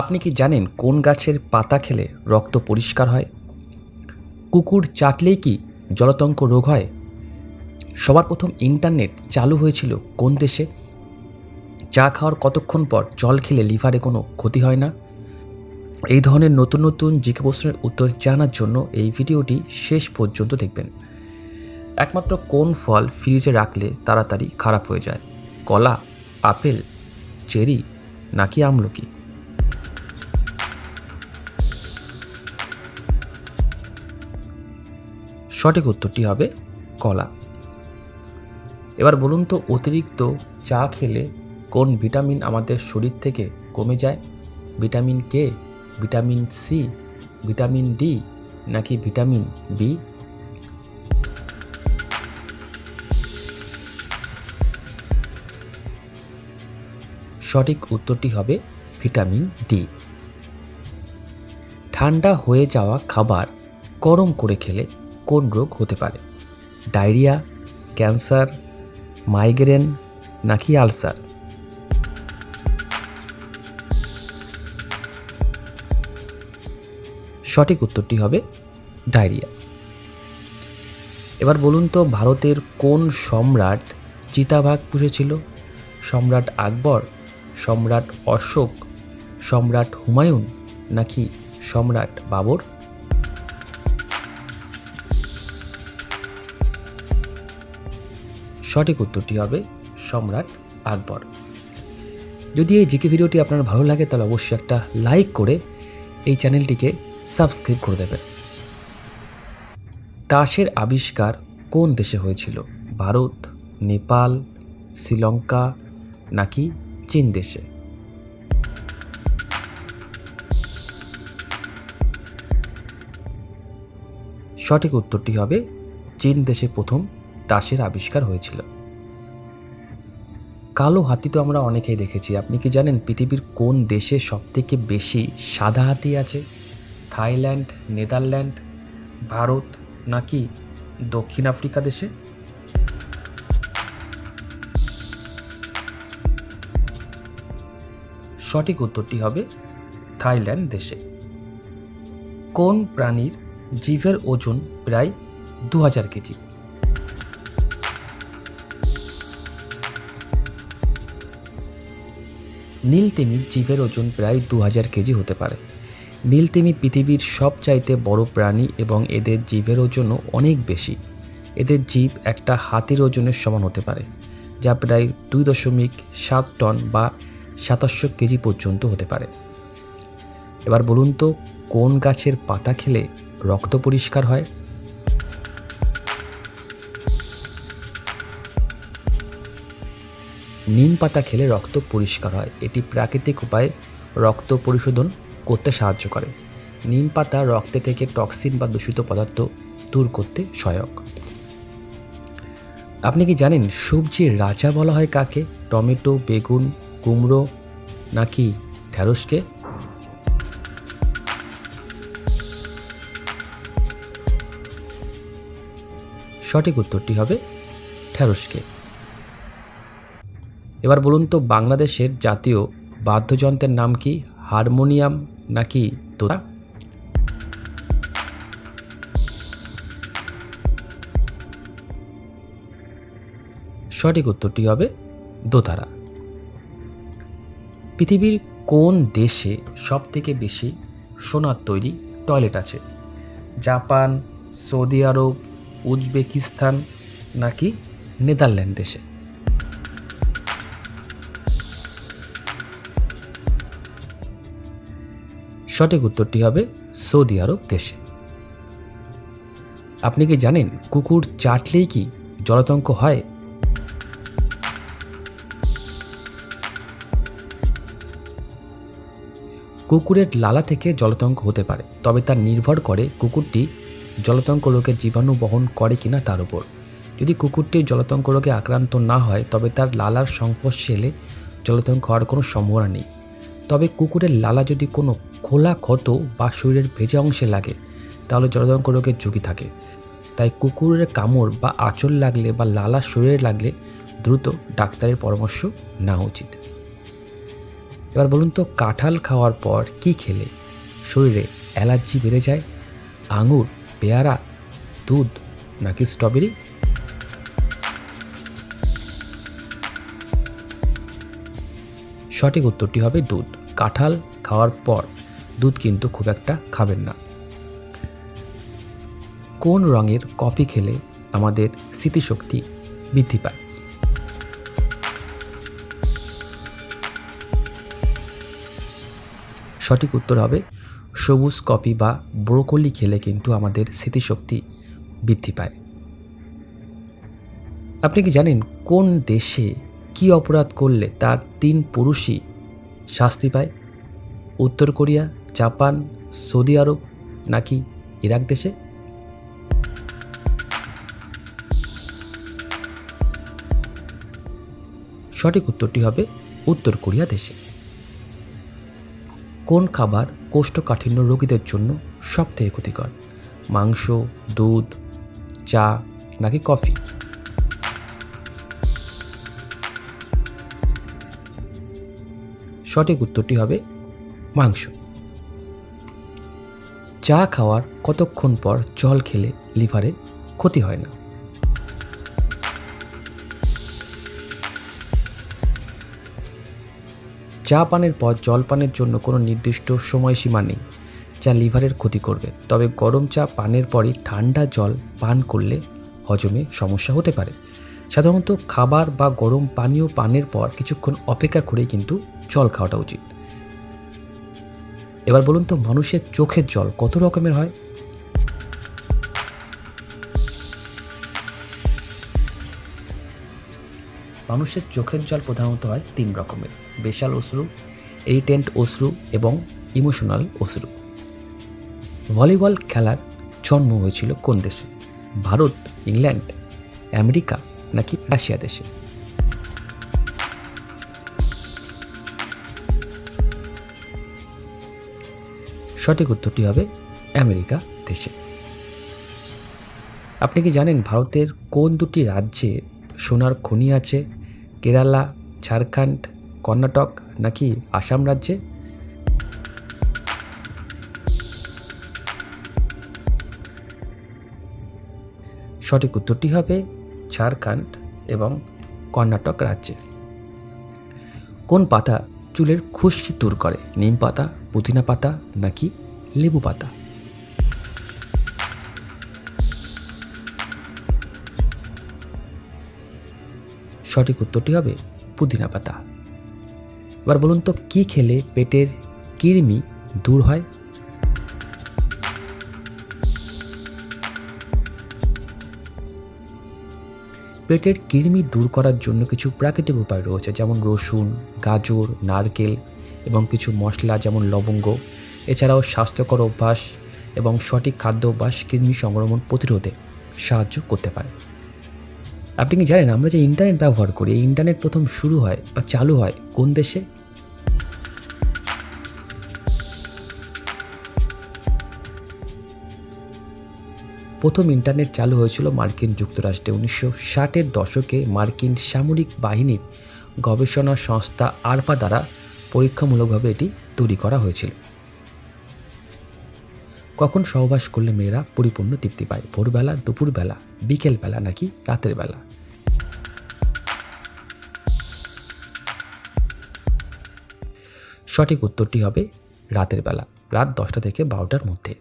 আপনি কি জানেন কোন গাছের পাতা খেলে রক্ত পরিষ্কার হয়? কুকুর চাটলেই কি জলতঙ্ক রোগ হয়? সবার প্রথম ইন্টারনেট চালু হয়েছিল কোন দেশে? চা খাওয়ার কতক্ষণ পর জল খেলে লিভারে কোনো ক্ষতি হয় না? এই ধরনের নতুন নতুন জিকে প্রশ্নের উত্তর জানার জন্য এই ভিডিওটি শেষ পর্যন্ত দেখবেন। একমাত্র কোন ফল ফ্রিজে রাখলে তাড়াতাড়ি খারাপ হয়ে যায়? কলা, আপেল, চেরি নাকি আমলকি? সঠিক উত্তরটি হবে কলা। এবার বলুন তো, অতিরিক্ত চা খেলে কোন ভিটামিন আমাদের শরীর থেকে কমে যায়? Vitamin K, vitamin C, vitamin D, নাকি ভিটামিন বি? সঠিক উত্তরটি হবে ভিটামিন ডি। ঠান্ডা হয়ে যাওয়া খাবার গরম করে খেলে কোন রোগ হতে পারে? ডায়রিয়া, ক্যান্সার, মাইগ্রেন নাকি আলসার? সঠিক উত্তরটি হবে ডায়রিয়া। এবার বলুন তো ভারতের কোন সম্রাট চিতাবাঘ পুষেছিল? সম্রাট আকবর, সম্রাট অশোক, সম্রাট হুমায়ুন নাকি সম্রাট বাবর? সঠিক উত্তরটি হবে সম্রাট আকবর। যদি এই জিকে ভিডিওটি আপনার ভালো লাগে, তাহলে অবশ্যই একটা লাইক করে এই চ্যানেলটিকে সাবস্ক্রাইব করে দেবেন। তাসের আবিষ্কার কোন দেশে হয়েছিল? ভারত, নেপাল, শ্রীলঙ্কা নাকি চীন দেশে? সঠিক উত্তরটি হবে চীন দেশে প্রথম তাসের আবিষ্কার হয়েছিল। কালো হাতি তো আমরা অনেকেই দেখেছি। আপনি কি জানেন পৃথিবীর কোন দেশে সবথেকে বেশি সাদা হাতি আছে? থাইল্যান্ড, নেদারল্যান্ড, ভারত নাকি দক্ষিণ আফ্রিকা দেশে? সঠিক উত্তরটি হবে থাইল্যান্ড দেশে। কোন প্রাণীর জিভের ওজন প্রায় দু হাজার কেজি? নীলতিমির জীবের ওজন প্রায় দু হাজার কেজি হতে পারে। নীলতিমি পৃথিবীর সবচাইতে বড় প্রাণী এবং এদের জীবের ওজনও অনেক বেশি। এদের জীব একটা হাতির ওজনের সমান হতে পারে, যা প্রায় দুই দশমিক সাত টন বা সাতাশশো কেজি পর্যন্ত হতে পারে। এবার বলুন তো, কোন গাছের পাতা খেলে রক্ত পরিষ্কার হয়? নিম পাতা খেলে রক্ত পরিষ্কার হয়। এটি প্রাকৃতিক উপায়ে রক্ত পরিশোধন করতে সাহায্য করে। নিম পাতা রক্তে থেকে টক্সিন বা দূষিত পদার্থ দূর করতে সহায়ক। আপনি কি জানেন সবজির রাজা বলা হয় কাকে? টমেটো, বেগুন, কুমড়ো নাকি ঢ্যাঁড়সকে সঠিক উত্তরটি হবে ঢ্যাঁড়সকে এবার বলুন তো বাংলাদেশের জাতীয় বাদ্যযন্ত্রের নাম কি? হারমোনিয়াম নাকি তোরা সঠিক উত্তরটি হবে দোতারা। পৃথিবীর কোন দেশে সব থেকে বেশি সোনার তৈরি টয়লেট আছে? জাপান, সৌদি আরব, উজবেকিস্তান নাকি নেদারল্যান্ড দেশে? সঠিক উত্তরটি হবে সৌদি আরব দেশে। আপনি কি জানেন কুকুর চাটলেই কি জলতঙ্ক হয়? কুকুরের লালা থেকে জলতঙ্ক হতে পারে, তবে তা নির্ভর করে কুকুরটি জলতঙ্ক রোগের জীবাণু বহন করে কিনা তার উপর। যদি কুকুরটি জলতঙ্ক রোগে আক্রান্ত না হয়, তবে তার লালার সংস্পর্শে এলে জলতঙ্ক হওয়ার কোনো সম্ভাবনা নেই। তবে কুকুরের লালা যদি কোনো খোলা ক্ষত বা শরীরের ভেজা অংশে লাগে, তাহলে জলতঙ্ক রোগের ঝুঁকি থাকে। তাই কুকুরের কামড় বা আঁচল লাগলে বা লালা শরীরে লাগলে দ্রুত ডাক্তারের পরামর্শ নেওয়া উচিত। এবার বলুন তো, কাঁঠাল খাওয়ার পর কি খেলে? শরীরে অ্যালার্জি বেড়ে যায়? আঙুর, পেয়ারা, দুধ নাকি স্ট্রবেরি? সঠিক উত্তরটি হবে দুধ। কাঁঠাল খাওয়ার পর দুধ কিন্তু খুব একটা খাবেন না। কোন রঙের কফি খেলে আমাদের স্মৃতিশক্তি বৃদ্ধি পায়? সঠিক উত্তর হবে, সবুজ কফি বা ব্রোকলি খেলে কিন্তু আমাদের স্মৃতিশক্তি বৃদ্ধি পায়। আপনি কি জানেন কোন দেশে কি অপরাধ করলে তার তিন পুরুষই শাস্তি পায়। উত্তর কোরিয়া, জাপান, সৌদি আরব নাকি ইরাক দেশে? সঠিক উত্তরটি হবে উত্তর কোরিয়া দেশে। কোন খাবার কোষ্ঠকাঠিন্য রোগীদের জন্য সবথেকে ক্ষতিকর? মাংস, দুধ, চা নাকি কফি? সঠিক উত্তরটি হবে মাংস। চা খাওয়ার কতক্ষণ পর জল খেলে লিভারে ক্ষতি হয় না? চা পানের পর জল পানের জন্য কোনো নির্দিষ্ট সময়সীমা নেই, যা লিভারের ক্ষতি করবে। তবে গরম চা পানের পরই ঠান্ডা জল পান করলে হজমে সমস্যা হতে পারে। সাধারণত খাবার বা গরম পানীয় পানের পর কিছুক্ষণ অপেক্ষা করেই কিন্তু জল খাওয়াটা উচিত। এবার বলুন তো, মানুষের চোখের জল কত রকমের হয়? মানুষের চোখের জল প্রধানত হয় তিন রকমের, বেশাল অশ্রু এরিটেন্ট অশ্রু এবং ইমোশনাল অশ্রু। ভলিবল খেলার জন্ম হয়েছিল কোন দেশে? ভারত, ইংল্যান্ড, আমেরিকা নাকি রাশিয়া দেশে? সঠিক উত্তরটি হবে আমেরিকা দেশে। আপনি কি জানেন ভারতের কোন দুটি রাজ্যে সোনার খনি আছে? কেরালা, ঝাড়খণ্ড, কর্ণাটক নাকি আসাম রাজ্যে? সঠিক উত্তরটি হবে ঝাড়খণ্ড এবং কর্ণাটক রাজ্যে। কোন পাতা চুলের খুশকি দূর করে? নিম পাতা, পুদিনা পাতা নাকি লেবু পাতা? সঠিক উত্তরটি হবে পুদিনা পাতা। এবার বলুন তো, কী খেলে পেটের কৃমি দূর হয়? পেটের কৃমি দূর করার জন্য কিছু প্রাকৃতিক উপায় রয়েছে, যেমন রসুন, গাজর, নারকেল এবং কিছু মশলা, যেমন লবঙ্গ। এছাড়াও স্বাস্থ্যকর অভ্যাস এবং সঠিক খাদ্য অভ্যাস কৃমি সংক্রমণ প্রতিরোধে সাহায্য করতে পারে। আপনি কি জানেন আমরা যে ইন্টারনেট ব্যবহার করি, এই ইন্টারনেট প্রথম শুরু হয় বা চালু হয় কোন দেশে? প্রথম ইন্টারনেট চালু হয়েছিল মার্কিন যুক্তরাষ্ট্রে। উনিশশো ষাটের দশকে মার্কিন সামরিক বাহিনীর গবেষণা সংস্থা আরপা দ্বারা পরীক্ষামূলকভাবে এটি তৈরি করা হয়েছিল। কখন সহবাস করলে মেয়েরা পরিপূর্ণ তৃপ্তি পায়? ভোরবেলা, দুপুরবেলা, বিকেলবেলা নাকি রাতের বেলা? সঠিক উত্তরটি হবে রাতের বেলা, রাত দশটা থেকে বারোটার মধ্যে।